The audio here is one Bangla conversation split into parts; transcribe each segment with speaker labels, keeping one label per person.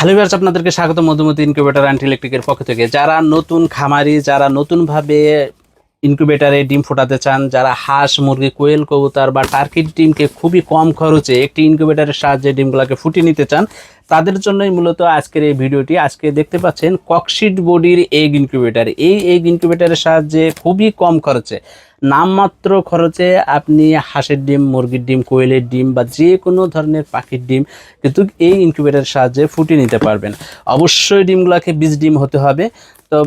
Speaker 1: হ্যালো ভিউয়ার্স, আপনাদেরকে স্বাগত। মধুমতি ইনকিউবেটর অ্যান্ড ইলেকট্রিকের পক্ষ থেকে। যারা নতুন খামারি, যারা নতুনভাবে ইনকিউবেটারে ডিম ফোটাতে চান, যারা হাঁস, মুরগি, কোয়েল, কবুতর বা টার্কির ডিমকে খুবই কম খরচে একটি ইনকিউবেটারের সাহায্যে ডিমগুলোকে ফুটিয়ে নিতে চান, তাদের জন্যই মূলত আজকের এই ভিডিওটি। আজকে দেখতে পাচ্ছেন ককশিট বডির এগ ইনকিউবেটার এই এগ ইনকিউবেটারের সাহায্যে খুবই কম খরচে নামমাত্র খরচে আপনি হাঁসের ডিম, মুরগির ডিম, কোয়েলের ডিম বা যে কোনো ধরনের পাখির ডিম কিন্তু এই ইনকিউবেটারের সাহায্যে ফুটিয়ে নিতে পারবেন। অবশ্যই ডিমগুলোকে বীজ ডিম হতে হবে। তো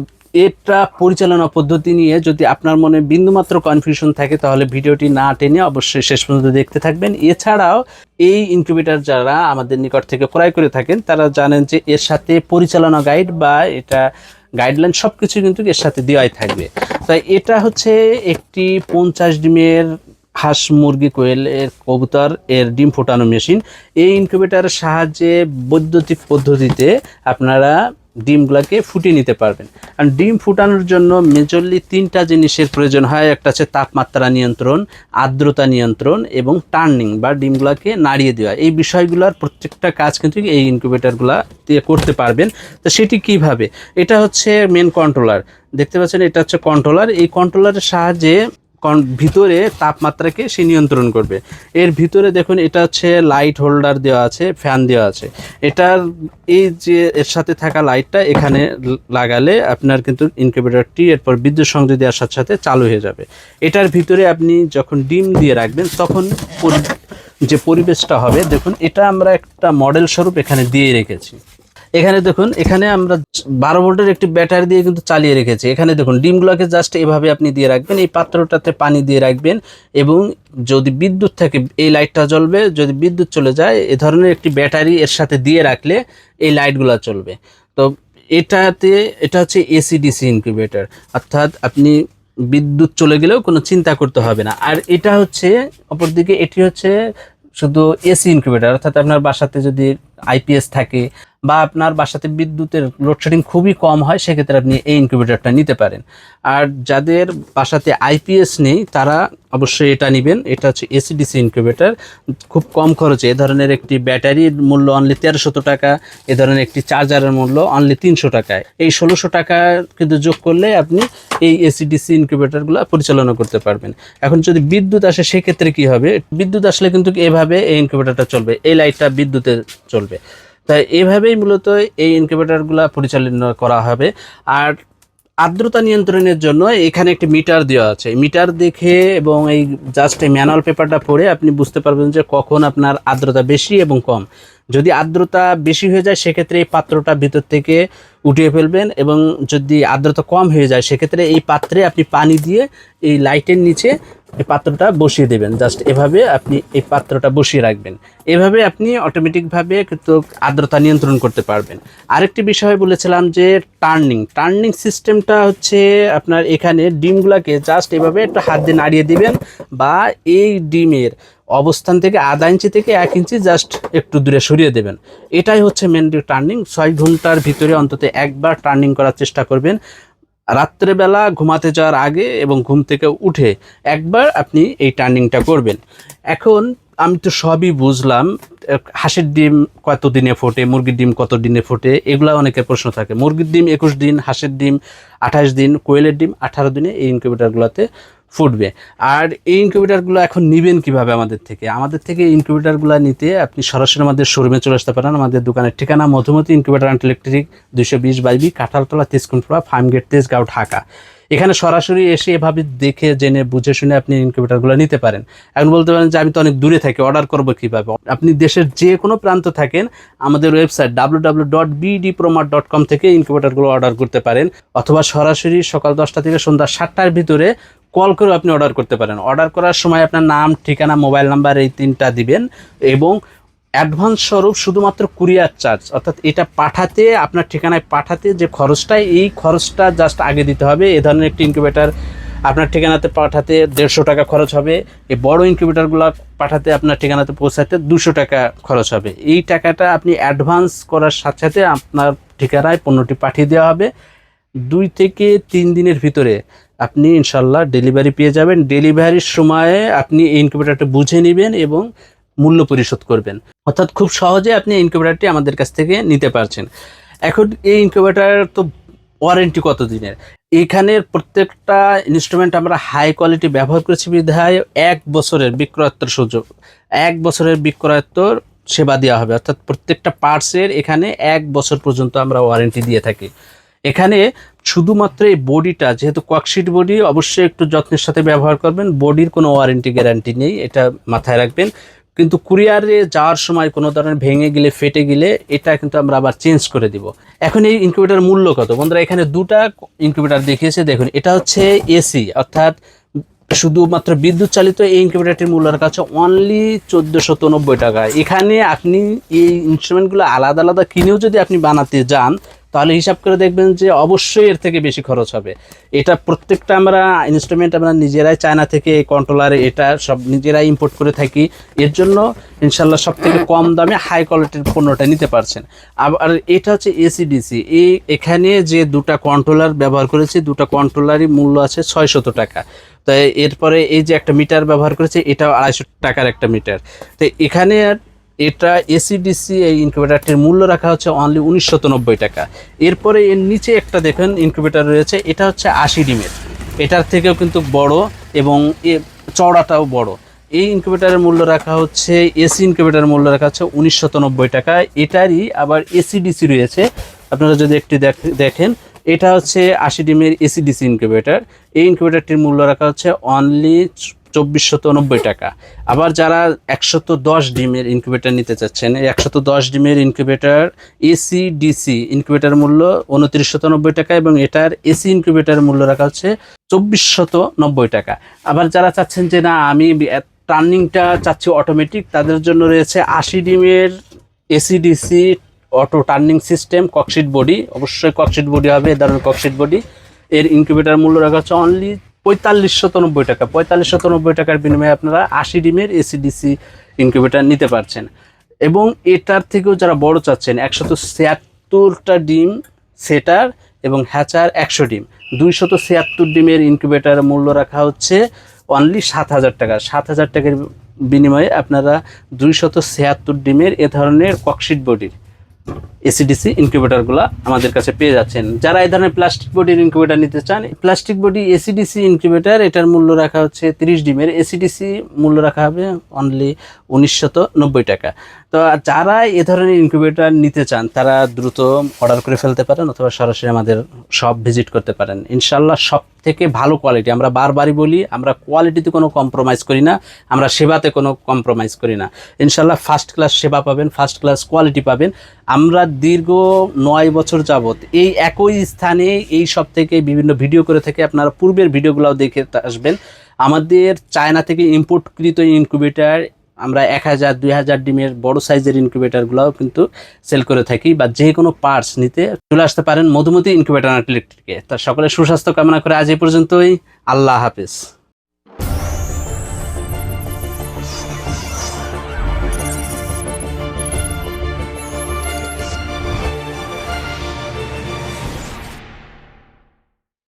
Speaker 1: এটা পরিচালনা পদ্ধতি নিয়ে যদি আপনার মনে বিন্দুমাত্র কনফিউশন থাকে তাহলে ভিডিওটি না টেনে অবশ্যই শেষ পর্যন্ত দেখতে থাকবেন। এছাড়াও এই ইনকিউবেটার যারা আমাদের নিকট থেকে ক্রয় করে থাকেন, তারা জানেন যে এর সাথে পরিচালনা গাইড বা এটা গাইডলাইন সব কিছু কিন্তু এর সাথে দেওয়াই থাকবে। তাই এটা হচ্ছে একটি পঞ্চাশ ডিমের হাঁস, মুরগি, কোয়েল, এর কবুতর, এর ডিম ফোটানো মেশিন। এই ইনকিউবেটারের সাহায্যে বৈদ্যুতিক পদ্ধতিতে আপনারা ডিমগুলোকে ফুটিয়ে নিতে পারবেন। আর ডিম ফুটানোর জন্য মেজরলি তিনটা জিনিসের প্রয়োজন হয়। একটা হচ্ছে তাপমাত্রা নিয়ন্ত্রণ, আর্দ্রতা নিয়ন্ত্রণ এবং টার্নিং বা ডিমগুলোকে নাড়িয়ে দেওয়া। এই বিষয়গুলোর প্রত্যেকটা কাজ কিন্তু এই ইনকিউবেটারগুলো দিয়ে করতে পারবেন। তো সেটি কীভাবে? এটা হচ্ছে মেন কন্ট্রোলার দেখতে পাচ্ছেন, এটা হচ্ছে কন্ট্রোলার এই কন্ট্রোলারের সাহায্যে ভিতরে তাপমাত্রাকে সে নিয়ন্ত্রণ করবে। এর ভিতরে দেখুন, এটা হচ্ছে লাইট হোল্ডার দেওয়া আছে ফ্যান দেওয়া আছে। এটার, এই যে এর সাথে থাকা লাইটটা এখানে লাগালে আপনার কিন্তু ইনকিউবেটরটি এরপর বিদ্যুৎ সংযোগ দেওয়ার সাথে সাথে চালু হয়ে যাবে। এটার ভিতরে আপনি যখন ডিম দিয়ে রাখবেন, তখন যে পরিবেশটা হবে, দেখুন, এটা আমরা একটা মডেল স্বরূপ এখানে দিয়ে রেখেছি। এখানে দেখুন, এখানে আমরা বারো ভোল্টের একটি ব্যাটারি দিয়ে কিন্তু চালিয়ে রেখেছি। এখানে দেখুন, ডিমগুলোকে জাস্ট এভাবে আপনি দিয়ে রাখবেন, এই পাত্রটাতে পানি দিয়ে রাখবেন এবং যদি বিদ্যুৎ থাকে, এই লাইটটা জ্বলবে, যদি বিদ্যুৎ চলে যায়, এ ধরনের একটি ব্যাটারি এর সাথে দিয়ে রাখলে এই লাইটগুলো চলবে। তো এটাতে, এটা হচ্ছে এসিডিসি ইনকিউবেটর অর্থাৎ আপনি বিদ্যুৎ চলে গেলেও কোনো চিন্তা করতে হবে না। আর এটা হচ্ছে, অপরদিকে এটি হচ্ছে শুধু এসি ইনকিউবেটর অর্থাৎ আপনার বাসাতে যদি আইপিএস থাকে বা আপনার বাসাতে বিদ্যুতের লোডশেডিং খুবই কম হয়, সেক্ষেত্রে আপনি এই ইনকিউবেটরটা নিতে পারেন। আর যাদের বাসাতে আইপিএস নেই, তারা অবশ্যই এটা নেবেন। এটা হচ্ছে এসিডিসি ইনকিউবেটর খুব কম খরচে। এ ধরনের একটি ব্যাটারির মূল্য অনলি তেরোশত টাকা, এ ধরনের একটি চার্জারের মূল্য অনলি তিনশো টাকায়। এই ষোলোশো টাকা কিন্তু যোগ করলে আপনি এই এসিডিসি ইনকিউবেটরগুলো পরিচালনা করতে পারবেন। এখন যদি বিদ্যুৎ আসে, সেক্ষেত্রে কি হবে? বিদ্যুৎ আসলে কিন্তু এভাবে এই ইনকিউবেটরটা চলবে। এই লাইটটা বিদ্যুতে চলবে। তাই এভাবেই মূলত এই ইনকিউবেটরগুলো পরিচালনা করা হবে। আর আর্দ্রতা নিয়ন্ত্রণের জন্য এখানে একটি মিটার দেওয়া আছে। মিটার দেখে এবং এই জাস্ট এই ম্যানুয়াল পেপারটা পড়ে আপনি বুঝতে পারবেন যে কখন আপনার আর্দ্রতা বেশি এবং কম। যদি আর্দ্রতা বেশি হয়ে যায়, সেক্ষেত্রে এই পাত্রটা ভিতর থেকে উঠিয়ে ফেলবেন এবং যদি আর্দ্রতা কম হয়ে যায়, সেক্ষেত্রে এই পাত্রে আপনি পানি দিয়ে এই লাইটের নিচে এই পাত্রটা বসিয়ে দেবেন। জাস্ট এভাবে আপনি এই পাত্রটা বসিয়ে রাখবেন। এভাবে আপনি অটোমেটিকভাবে কিন্তু আর্দ্রতা নিয়ন্ত্রণ করতে পারবেন। আরেকটি বিষয় বলেছিলাম যে টার্নিং টার্নিং সিস্টেমটা হচ্ছে আপনার এখানে ডিমগুলোকে জাস্ট এভাবে একটা হাত দিয়ে নাড়িয়ে দিবেন বা এই ডিমের অবস্থান থেকে আধা ইঞ্চি থেকে এক ইঞ্চি জাস্ট একটু দূরে সরিয়ে দেবেন। এটাই হচ্ছে মেন টার্নিং ছয় ঘণ্টার ভিতরে অন্তত একবার টার্নিং করার চেষ্টা করবেন। রাত্রেবেলা ঘুমাতে যাওয়ার আগে এবং ঘুম থেকে উঠে একবার আপনি এই টার্নিংটা করবেন। এখন আমি তো সবই বুঝলাম হাঁসের ডিম কত দিনে ফোটে, মুরগির ডিম কত দিনে ফোটে, এগুলো অনেকের প্রশ্ন থাকে। মুরগির ডিম একুশ দিন, হাঁসের ডিম আঠাশ দিন, কোয়েলের ডিম আঠারো দিনে এই ইনকিউবেটারগুলোতে ফুটবে। আর এই ইনকিউবেটারগুলো এখন নেবেন কীভাবে আমাদের থেকে? আমাদের থেকে ইনকিউবেটারগুলো নিতে আপনি সরাসরি আমাদের শোরুমে চলে আসতে পারেন। আমাদের দোকানের ঠিকানা মধুমতি ইনকিউবেটার অ্যান্ড ইলেকট্রিক দুইশো বিশ বাইবি কাঁঠালতলা তেজকুনপুরা ফার্ম গেট তেজগাঁও, ঢাকা। এখানে সরাসরি এসে এভাবে দেখে, জেনে, বুঝে শুনে আপনি ইনকিউবেটারগুলো নিতে পারেন। এখন বলতে পারেন যে আমি তো অনেক দূরে থাকি অর্ডার করব কীভাবে? আপনি দেশের যে কোনো প্রান্ত থাকেন, আমাদের website W W dot BD promar dot com থেকে ইনকিউবেটারগুলো অর্ডার করতে পারেন। অথবা সরাসরি সকাল দশটা থেকে সন্ধ্যা সাতটার ভিতরে কল করে আপনি অর্ডার করতে পারেন। অর্ডার করার সময় আপনার নাম, ঠিকানা, মোবাইল নাম্বার এই তিনটা দিবেন এবং অ্যাডভান্স স্বরূপ শুধুমাত্র কুরিয়ার চার্জ। অর্থাৎ এটা পাঠাতে, আপনার ঠিকানায় পাঠাতে যে খরচটা, এই খরচটা জাস্ট আগে দিতে হবে। এ ধরনের একটি ইনকিউবেটার আপনার ঠিকানাতে পাঠাতে দেড়শো টাকা খরচ হবে। এই বড় ইনকিউবেটারগুলো পাঠাতে আপনার ঠিকানাতে পৌঁছাতে দুশো টাকা খরচ হবে। এই টাকাটা আপনি অ্যাডভান্স করার সাথে সাথে আপনার ঠিকানায় পণ্যটি পাঠিয়ে দেওয়া হবে। দুই থেকে তিন দিনের ভিতরে আপনি ইনশাল্লাহ ডেলিভারি পেয়ে যাবেন। ডেলিভারির সময়ে আপনি এই ইনকিউবেটারটা বুঝে নেবেন এবং মূল্য পরিশোধ করবেন। অর্থাৎ খুব সহজে আপনি ইনকিউবেটারটি আমাদের কাছ থেকে নিতে পারছেন। এখন এই ইনকিউবেটার তো ওয়ারেন্টি কত দিনের এখানের প্রত্যেকটা ইনস্ট্রুমেন্ট আমরা হাই কোয়ালিটি ব্যবহার করেছি বিধায় এক বছরের বিক্রয়োত্তর সুযোগ। এক বছরের বিক্রয়োত্তর সেবা দেওয়া হবে। অর্থাৎ প্রত্যেকটা পার্টসের এখানে এক বছর পর্যন্ত আমরা ওয়ারেন্টি দিয়ে থাকি। এখানে শুধুমাত্র এই বডিটা, যেহেতু ককশিট বডি অবশ্যই একটু যত্নের সাথে ব্যবহার করবেন। বডির কোনো ওয়ারেন্টি গ্যারান্টি নেই, এটা মাথায় রাখবেন। কিন্তু কুরিয়ারে যাওয়ার সময় কোনো ধরনের ভেঙে গেলে, ফেটে গেলে, এটা কিন্তু আমরা আবার চেঞ্জ করে দিব। এখন এই ইনকিউবেটার মূল্য কত? বন্ধুরা, এখানে দুটা ইনকিউবেটার দেখিয়েছে, দেখুন, এটা হচ্ছে এসি অর্থাৎ শুধুমাত্র বিদ্যুৎ চালিত এই ইনকিউবেটারটির মূল্যের কাছে অনলি চোদ্দোশো টাকা। এখানে আপনি এই ইনস্ট্রুমেন্টগুলো আলাদা আলাদা কিনেও যদি আপনি বানাতে যান তাহলে হিসাব করে দেখবেন যে অবশ্যই এর থেকে বেশি খরচ হবে। এটা প্রত্যেকটা আমরা ইনস্ট্রুমেন্ট আমরা নিজেরাই চায়না থেকে এই কন্ট্রোলার এটা সব নিজেরাই ইম্পোর্ট করে থাকি। এর জন্য ইনশাল্লাহ সব থেকে কম দামে হাই কোয়ালিটির পণ্যটা নিতে পারছেন। আবার এটা হচ্ছে এসিডিসি এই এখানে যে দুটা কন্ট্রোলার ব্যবহার করেছি, দুটা কন্ট্রোলারই মূল্য আছে ছয়শত টাকা। তো এরপরে এই যে একটা মিটার ব্যবহার করেছে, এটাও আড়াইশো টাকার একটা মিটার তো এখানে এটা এসিডিসি এই ইনকিউবেটারটির মূল্য রাখা হচ্ছে অনলি উনিশশো নব্বই টাকা। এরপরে এর নিচে একটা দেখেন ইনকিউবেটার রয়েছে, এটা হচ্ছে আশি ডিমের। এটার থেকেও কিন্তু বড় এবং এ চওড়াটাও বড়। এই ইনকিউবেটারের মূল্য রাখা হচ্ছে এসি ইনকিউবেটারের মূল্য রাখা হচ্ছে উনিশশো নব্বই টাকা। এটারই আবার এসিডিসি রয়েছে, আপনারা যদি একটি দেখ- দেখেন, এটা হচ্ছে আশি ডিমের এসিডিসি ইনকিউবেটার এই ইনকিউবেটারটির মূল্য রাখা হচ্ছে অনলি চব্বিশশত নব্বই টাকা। আবার যারা একশত দশ ডিমের ইনকিউবেটার নিতে চাচ্ছেন, এই একশত দশ ডিমের ইনকিউবেটার এসি ডিসি ইনকিউবেটার মূল্য উনত্রিশশত নব্বই টাকা এবং এটার এসি ইনকিউবেটার মূল্য রাখা হচ্ছে চব্বিশশত নব্বই টাকা। আবার যারা চাচ্ছেন যে না, আমি টার্নিংটা চাচ্ছি অটোমেটিক তাদের জন্য রয়েছে আশি ডিমের AC DC auto turning system cork sheet body অবশ্যই ককশিট বডি হবে, এ ধরনের ককশিট বডি এর ইনকিউবেটার মূল্য রাখা হচ্ছে অনলি পঁয়তাল্লিশশো নব্বই টাকা। পঁয়তাল্লিশশো নব্বই টাকার বিনিময়ে আপনারা আশি ডিমের এসিডিসি ইনকিউবেটার নিতে পারছেন। এবং এটার থেকেও যারা বড় চাচ্ছেন, একশত ছিয়াত্তরটা ডিম সেটার এবং হ্যাচার একশো ডিম। দুইশত ছিয়াত্তর ডিমের ইনকিউবেটার মূল্য রাখা হচ্ছে অনলি সাত হাজার টাকা। সাত হাজার টাকার বিনিময়ে আপনারা দুইশত ছিয়াত্তর ডিমের এ ধরনের ককশিট বডির এসিডিসি ইনকিউবেটারগুলো আমাদের কাছে পেয়ে যাচ্ছেন। যারা এই ধরনের প্লাস্টিক বডির ইনকিউবেটার নিতে চান প্লাস্টিক বডি এসিডিসি ইনকিউবেটার এটার মূল্য রাখা হচ্ছে তিরিশ ডিমের। এসিডিসি মূল্য রাখা হবে অনলি উনিশশত টাকা। তো যারা এ ধরনের ইনকিউবেটার নিতে চান, তারা দ্রুত অর্ডার করে ফেলতে পারেন অথবা সরাসরি আমাদের সব ভিজিট করতে পারেন। ইনশাল্লাহ সব থেকে ভালো কোয়ালিটি আমরা বারবারই বলি, আমরা কোয়ালিটিতে কোনো কম্প্রোমাইজ করি না, আমরা সেবাতে কোনো কম্প্রোমাইজ করি না। ইনশাল্লাহ ফার্স্ট ক্লাস সেবা পাবেন ফার্স্ট ক্লাস কোয়ালিটি পাবেন। আমরা দীর্ঘ নয় বছর যাবত এই একই স্থানে এই সব থেকে বিভিন্ন ভিডিও করে থেকে আপনারা পূর্বের ভিডিওগুলোও দেখে আসবেন। আমাদের চায়না থেকে ইম্পোর্টকৃত ইনকিউবেটার আমরা এক হাজার, দুই হাজার ডিমের বড় সাইজের ইনকিউবেটারগুলোও কিন্তু সেল করে থাকি বা যে কোনো পার্টস নিতে চলে আসতে পারেন মধুমতি ইনকিউবেটার ইলেকট্রিকে তার সকলে সুস্বাস্থ্য কামনা করে আজ এই পর্যন্তই। আল্লাহ হাফেজ।